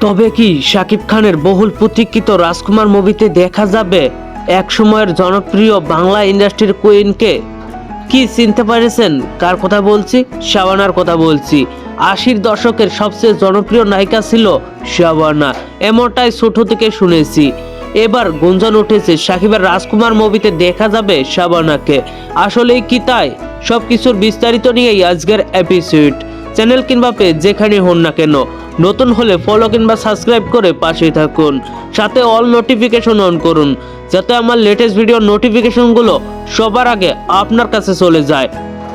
তবে কি শাকিব খানের বহুল প্রতীক্ষিত রাজকুমার মুভিতে দেখা যাবে এক সময়ের জনপ্রিয় বাংলা ইন্ডাস্ট্রির কুইনকে? কি চিনতে পেরেছেন? কার কথা বলছি? শাবানার কথা বলছি। আশির দশকের সবচেয়ে জনপ্রিয় নায়িকা ছিল শাবানা এমনটাই ছোট থেকে শুনেছি। এবার গুঞ্জন উঠেছে সাকিবের রাজকুমার মুভিতে দেখা যাবে শাবানাকে আসলেই কি তাই? সবকিছুর বিস্তারিত নিয়েই আজকের এপিসোড চ্যানেল কিংবা পেজ যেখানে হন না কেন, নতুন হলে ফলো কিংবা সাবস্ক্রাইব করে পাশেই থাকুন। সাথে অল নোটিফিকেশন অন করুন, যাতে আমার লেটেস্ট ভিডিও নোটিফিকেশনগুলো সবার আগে আপনার কাছে চলে যায়।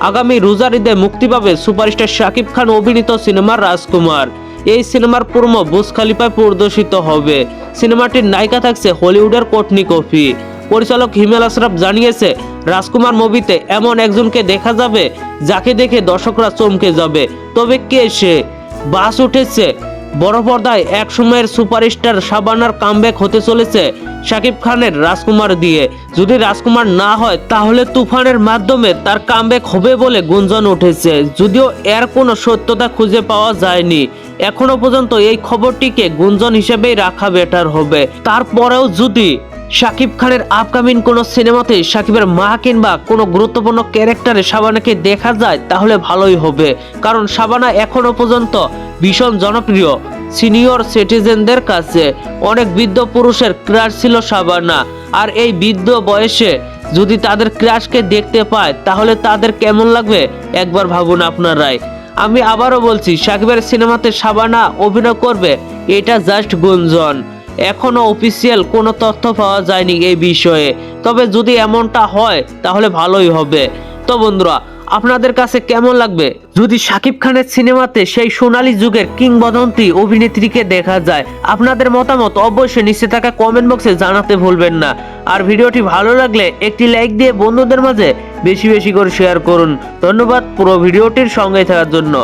আগামী রোজার ঈদে মুক্তি পাবে সুপারস্টার শাকিব খান অভিনীত সিনেমার রাজকুমার। এই সিনেমার প্রোমো বুস খালিফায় প্রদর্শিত হবে। সিনেমাটির নায়িকা থাকছে হলিউডের কোটনি কফি। পরিচালক হিমেল আশরাফ জানিয়েছে রাজকুমার মুভিতে এমন একজনকে দেখা যাবে যাকে দেখে দর্শকরা চমকে যাবে। তবে কে সে? বাস উঠেছে। বড় পর্দায় এক সময়ের সুপারস্টার শাবানার কামব্যাক হতে চলেছে শাকিব খানের রাজকুমার দিয়ে। যদি রাজকুমার না হয়, তাহলে তুফানের মাধ্যমে তার কামব্যাক হবে বলে গুঞ্জন উঠেছে। যদিও এর কোনো সত্যতা খুঁজে পাওয়া যায়নি। এখনও পর্যন্ত এই খবরটিকে গুঞ্জন হিসেবেই রাখা বেটার হবে। তারপরেও যদি শাকিব খানের আপকামিং কোনো সিনেমাতে শাকিবের মা কিংবা কোনো গুরুত্বপূর্ণ ক্যারেক্টারে শাবানাকে দেখা যায়, তাহলে ভালোই হবে। কারণ শাবানা এখনও পর্যন্ত ভীষণ জনপ্রিয় সিনিয়র সিটিজেনদের কাছে। অনেক বৃদ্ধ পুরুষের ক্রাশ ছিল শাবানা। আর এই বৃদ্ধ বয়সে যদি তাদের ক্রাশকে দেখতে পায়, তাহলে তাদের কেমন লাগবে? একবার ভাবুন আপনারাই আমি আবারও বলছি, শাকিবের সিনেমাতে শাবানা অভিনয় করবে, এটা জাস্ট গুঞ্জন। এখনও অফিসিয়াল কোনো তথ্য পাওয়া যায়নি এই বিষয়ে। তবে যদি এমনটা হয়, তাহলে ভালোই হবে। তো বন্ধুরা, আপনাদের কাছে কেমন লাগবে? যদি শাকিব খানের সিনেমাতে সেই সোনালি যুগের কিংবদন্তি অভিনেত্রীকে দেখা যায়, আপনাদের মতামত অবশ্যই নিচে থাকা কমেন্ট বক্সে জানাতে ভুলবেন না। আর ভিডিওটি ভালো লাগলে একটি লাইক দিয়ে বন্ধুদের মাঝে বেশি বেশি করে শেয়ার করুন। ধন্যবাদ পুরো ভিডিওটির সঙ্গে থাকার জন্য।